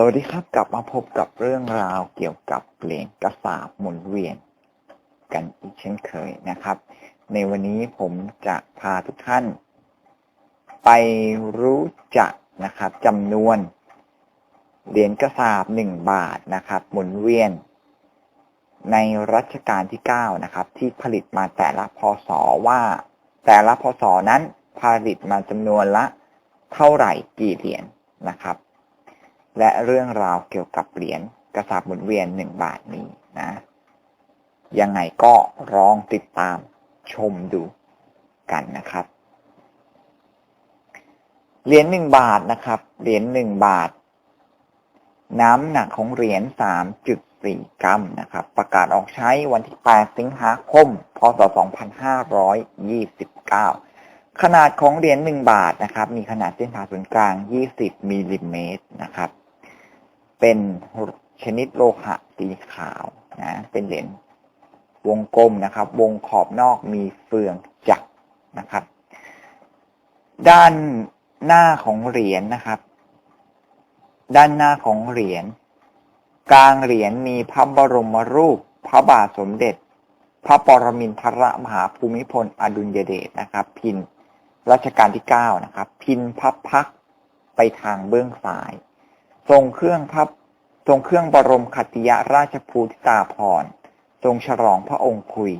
สวัสดีครับกลับมาพบกับเรื่องราวเกี่ยวกับเหรียญกระสาบหมุนเวียน กันอีกเช่นเคยนะครับ ในวันนี้ผมจะพาทุกท่าน ไปรู้จักนะครับจำนวนเหรียญกระสาบหนึ่งบาทนะครับ หมุนเวียน ในรัชกาลที่เก้านะครับ ที่ผลิตมาแต่ละพศว่าแต่ละพศนั้นผลิตมาจำนวนละเท่าไหร่กี่เหรียญนะครับ และเรื่องราวเกี่ยวกับเหรียญกระสาบหมุนเวียนหนึ่งบาทนี้นะ ยังไงก็ลองติดตามชมดูกันนะครับ เหรียญหนึ่งบาทนะครับ เหรียญหนึ่งบาท น้ำหนักของเหรียญสามจุดสี่กรัมนะครับ ประกาศออกใช้วันที่แปดสิงหาคม พศสองพันห้าร้อยยี่สิบเก้าขนาดของเหรียญหนึ่งบาทนะครับ มีขนาดเส้นผ่าศูนย์กลาง 20 มิลลิเมตรนะครับ เป็นชนิดโลหะสีขาวนะเป็นเหรียญวงกลมนะครับ วงขอบนอกมีเฟืองจักรนะครับ ด้านหน้าของเหรียญนะครับ ด้านหน้าของเหรียญกลางเหรียญมีพระบรมรูป พระบาทสมเด็จ พระปรมินทรมหาภูมิพลอดุลยเดชนะครับ พินรัชกาลที่เก้านะครับ พินพับพักไปทางเบื้องซ้าย ทรงเครื่องพับทรงเครื่องบรมขัตติยราชภูติตาภรทรงฉลองพระองค์คุย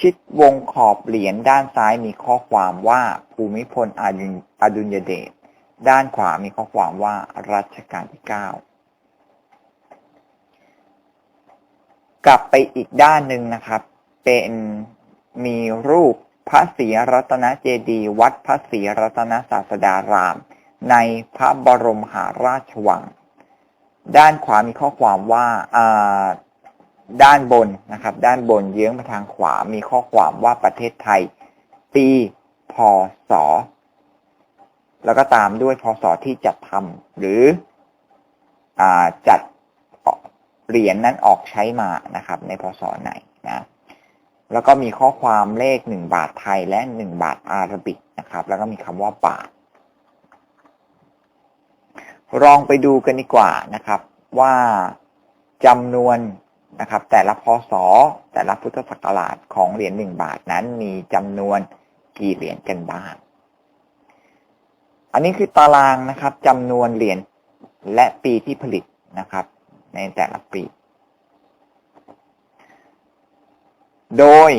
ชิดวงขอบเหรียญด้านซ้ายมีข้อความว่าภูมิพลอดุลอดุลยเดชด้านขวามีข้อความว่ารัชกาลที่เก้ากลับไปอีกด้านหนึ่งนะครับ เป็นมีรูปพระศรีรัตนเจดีย์วัดพระศรีรัตนศาสดาราม ในพระบรมหาราชวัง ด้านขวามีข้อความว่าด้านบนนะครับ ด้านบนเยื้องไปทางขวา มีข้อความว่าประเทศไทย ปีพศแล้วก็ตามด้วยพศที่จัดทำหรืออจัดเหรียญนนั้นออกใช้มานะครับ ในพศไหนนะแล้วก็มีข้อความเลขหนึ่งบาทไทยและหนึ่งบาทอาราบิกนะครับ แล้วก็มีคำว่าบาท ลองไปดูกันดีกว่านะครับ ว่าจำนวนนะครับ แต่ละพศแต่ละพุทธศักราชของเหรียญหนึ่งบาทนั้นมีจำนวนกี่เหรียญกันบ้าง อันนี้คือตารางนะครับจำนวนเหรียญและปีที่ผลิตนะครับ ในแต่ละปี โดย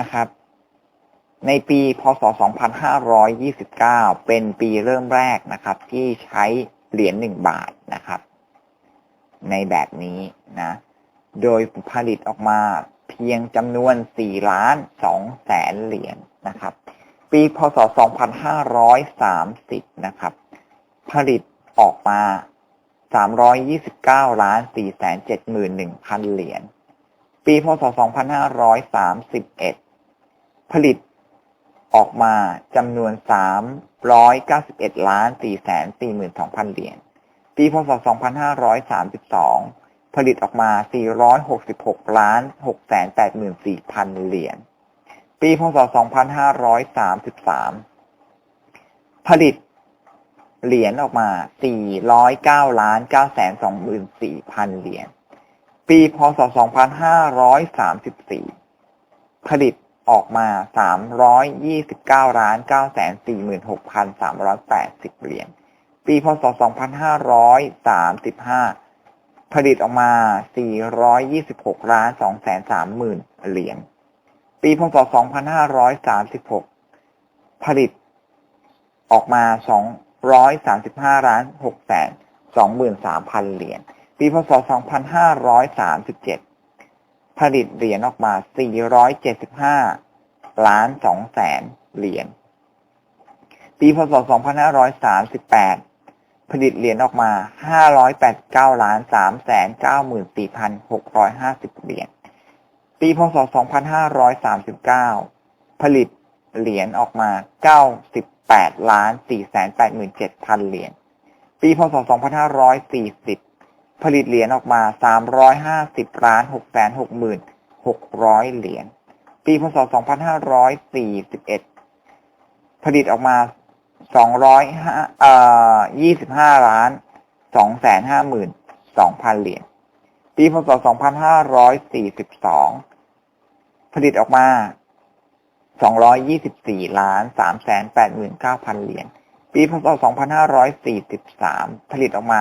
นะครับ ในปีพศ 2529 เป็นปีเริ่มแรกนะครับ ที่ใช้ เหรียญหนึ่งบาทนะครับ ในแบบนี้นะ โดยผลิตออกมาเพียงจำนวน4ล้าน2แสนเหรียญนนะครับ ปีพศ 2530 นะครับ ผลิตออกมา 329ล้าน4แสน71,000 เหรียญ ปีพศ 2531 ผลิต ออกมาจำนวน 391ล้าน442,000 เหรียญ ปีพศ 2532 ผลิตออกมา 466ล้าน684,000 เหรียญ ปีพศ 2533 ผลิตเหรียญออกมา 409ล้าน924,000 เหรียญ ปีพศ 2534 ผลิตออกมา329ล้าน946,380เหรียญปีพศ2535ผลิต ออกมา426ล้าน230,000เหรียญ ปีพศ2536ผลิตออกมาล้าน623,000เหรียญปีพศ2537ผลิตออกมา475ล้าน2แสนเหรียญปีพศ2538ผลิตเหรียญออกมา589ล้าน3แสน94,650เหรียญปีพศ2539ผลิตเหรียญออกมา98ล้าน4แสน87,000เหรียญปีพศ2540ผลิตเหรียญออกมา350ล้าน6 6 6 0 0เหรียญปีพศ2541ผลิตออกล้านสองแสนห้าหมื่นเหรียญ ปีพศสองพันห้าร้อยสี่สิบสองผลิตออกมาสองร้อยยี่สิบสี่ล้านสามแสนแปดหมื่นเก้าพันเหรียญ ปีพศสองพันห้าร้อยสี่สิบสามผ ผลิตเหรียญออกมา 475 ล้าน2แสนเหรียญ ปีพศ 2538 ผลิตเหรียญออกมา 589 ล้าน3แสน94,650 เหรียญ ปีพศ 2539 ผลิตเหรียญออกมา 98 ล้าน4 8 7 0 0 0 เหรียญ ปีพศ 2540 ผลิตเหรียญออกมา 350ล้าน6,660,600 เหรียญ ปีพศ 2541 ผลิตออกมา225ล้าน2 5 2 0 0 0 เหรียญ ปีพศ 2542 ผลิตออกมา 224ล้าน389,000 เหรียญ ปีพศ 2543 ผลิตออกมา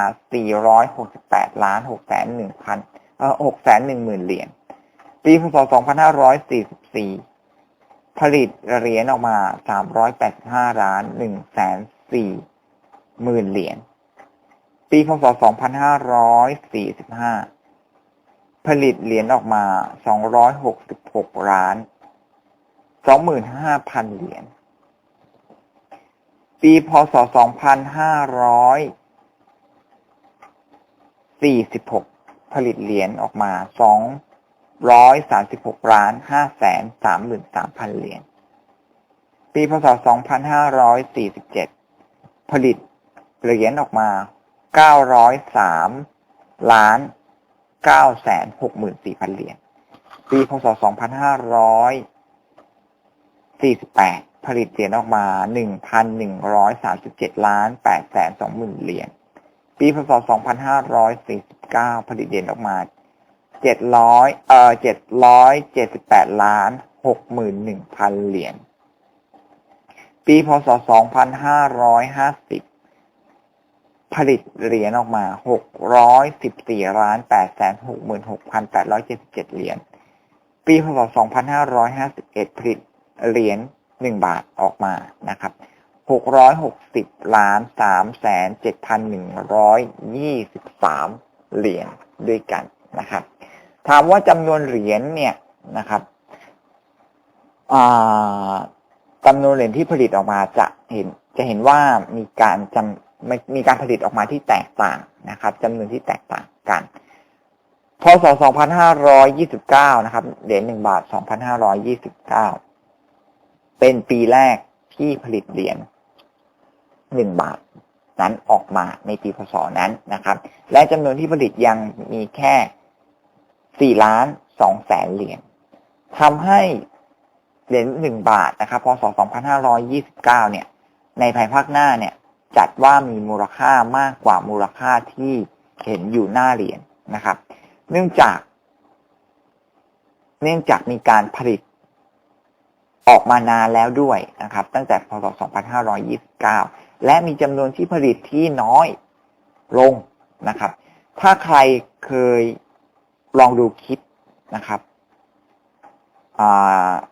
468 ล้าน6,001,000เอ่อ6,010,000เหรียญ ปีพศ 2544 ผลิตเหรียญออกมา 385 ล้าน1,040,000เหรียญ ปีพศ 2545 ผลิตเหรียญออกมา 266 ล้าน 25,000 เหรียญ ปีพศ 2546 ผลิตเหรียญออกมา 236ล้าน533,000 เหรียญ ปีพศ 2547 ผลิตเหรียญออกมา 903ล้าน964,000 เหรียญ ปีพศ 2548 ผลิตเหรียญออกมา 1,137 ล้าน8แสน2หมื่นเหรียญ ปีพศ 2549 ผลิตเหรียญออกมา 700 เอ่อ 778 ล้าน61,000 เหรียญ ปีพศ 2550 ผลิตเหรียญออกมา 614ล้าน8แสน66,877 เหรียญ ปีพศ 2551 ผลิตเหรียญ หนึ่งบาทออกมานะครับหกร้อยหกสิบล้านสามแสนเจ็ดพันหนึ่งร้อยยี่สิบสามเหรียญด้วยกันนะครับ ถามว่าจำนวนเหรียญเนี่ยนะครับจำนวนเหรียญที่ผลิตออกมาจะเห็นจะเห็นว่ามีการจำมีมีการผลิตออกมาที่แตกต่างนะครับจำนวนที่แตกต่างกันพศ2529 นะครับ เหรียญหนึ่งบาท 2529 เป็นปีแรกที่ผลิตเหรียญหนึ่งบาทนั้นออกมาในปีพศนั้นนะครับ และจำนวนที่ผลิตยังมีแค่สี่ล้านสองแสนเหรียญทำให้เหรียญหนึ่งบาทนะครับพศ 2529 เนี่ย ในภายภาคหน้าเนี่ย จัดว่ามีมูลค่ามากกว่ามูลค่าที่เห็นอยู่หน้าเหรียญนะครับ เนื่องจาก เนื่องจากมีการผลิต ออกมานานแล้วด้วยนะครับ ตั้งแต่พศ 2529 และมีจำนวนที่ผลิตที่น้อยลงนะครับ ถ้าใครเคยลองดูคลิปนะครับ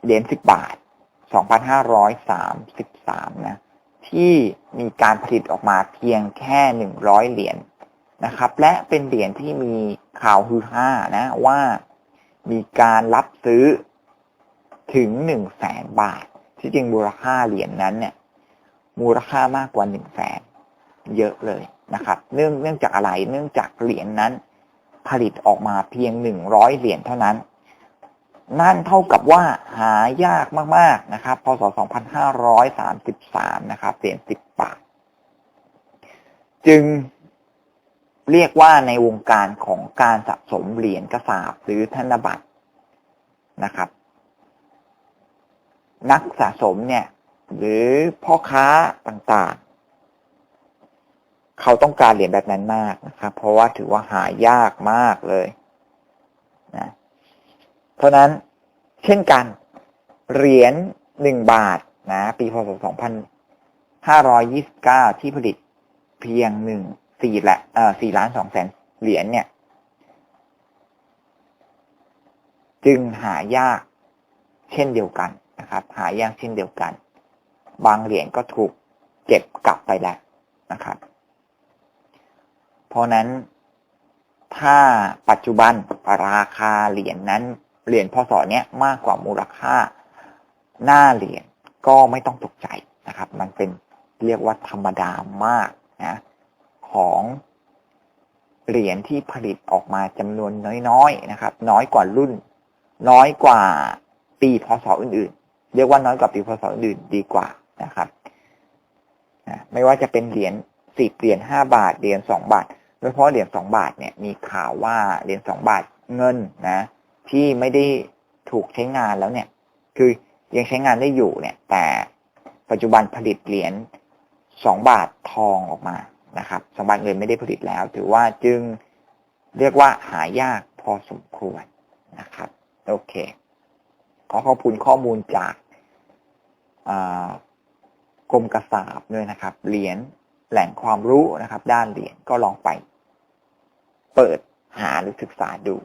เหรียญ10บาท 2533 นะ ที่มีการผลิตออกมาเพียงแค่ 100 เหรียญนะครับ และเป็นเหรียญที่มีข่าวฮือฮานะว่ามีการรับซื้อ ถึง1 0 0 0 0แสนบาท ที่จริงมูลค่าเหรียญนนั้นเนี่ย มูลค่ามากกว่า1 0 0 0 0แสนเยอะเลยนะครับ เนื่องเนื่องจากอะไร เนื่องจากเหรียญนนั้น ผลิตออกมาเพียง100เหรียญเท่านั้น นั่นเท่ากับว่าหายากมากๆนะครับ พศ 2533 นะครับ เหรียญ10บาท จึงเรียกว่าในวงการของการสะสมเหรียญกระสาบหรือธนบัตรนะครับ นักสะสมเนี่ย หรือพ่อค้าต่างๆ เขาต้องการเหรียญแบบนั้นมากนะครับ เพราะว่าถือว่าหายากมากเลยนะเพราะนั้นเช่นกัน เหรียญหนึ่งบาทนะปีพศสองพันห้าร้อยยี่สิบเก้าที่ผลิตเพียงหนึ่งสี่ละเอ่อสี่ล้านสองแสนเหรียญเนี่ย จึงหายากเช่นเดียวกัน นะครับ หายากเช่นเดียวกัน บางเหรียญก็ถูกเก็บกลับไปแล้วนะครับ เพราะนั้นถ้าปัจจุบันราคาเหรียญนนั้นเหรียญพศเนี้ยมากกว่ามูลค่าหน้าเหรียญก็ไม่ต้องตกใจนะครับ มันเป็นเรียกว่าธรรมดามากนะของเหรียญที่ผลิตออกมาจำนวนน้อยๆนะครับ น้อยกว่ารุ่น น้อยกว่าปีพศอื่นๆ เรียกว่าน้อยกว่าปีพศอื่นดีกว่านะครับไม่ว่าจะเป็นเหรียญสิบเหรียญห้าบาทเหรียญสองบาทโดยเฉพาะเหรียญสองบาทเนี่ยมีข่าวว่าเหรียญสองบาทเงินนะ ที่ไม่ได้ถูกใช้งานแล้วเนี่ย คือยังใช้งานได้อยู่เนี่ย แต่ปัจจุบันผลิตเหรียญสองบาททองออกมานะครับสมบัติเงินไม่ได้ผลิตแล้ว ถือว่าจึงเรียกว่าหายากพอสมควรนะครับ โอเค ขอขอบคุณข้อมูลจากกรมกระสาบด้วยนะครับ เหรียญแหล่งความรู้นะครับ ด้านเหรียญก็ลองไป เปิดหาหรือศึกษาดู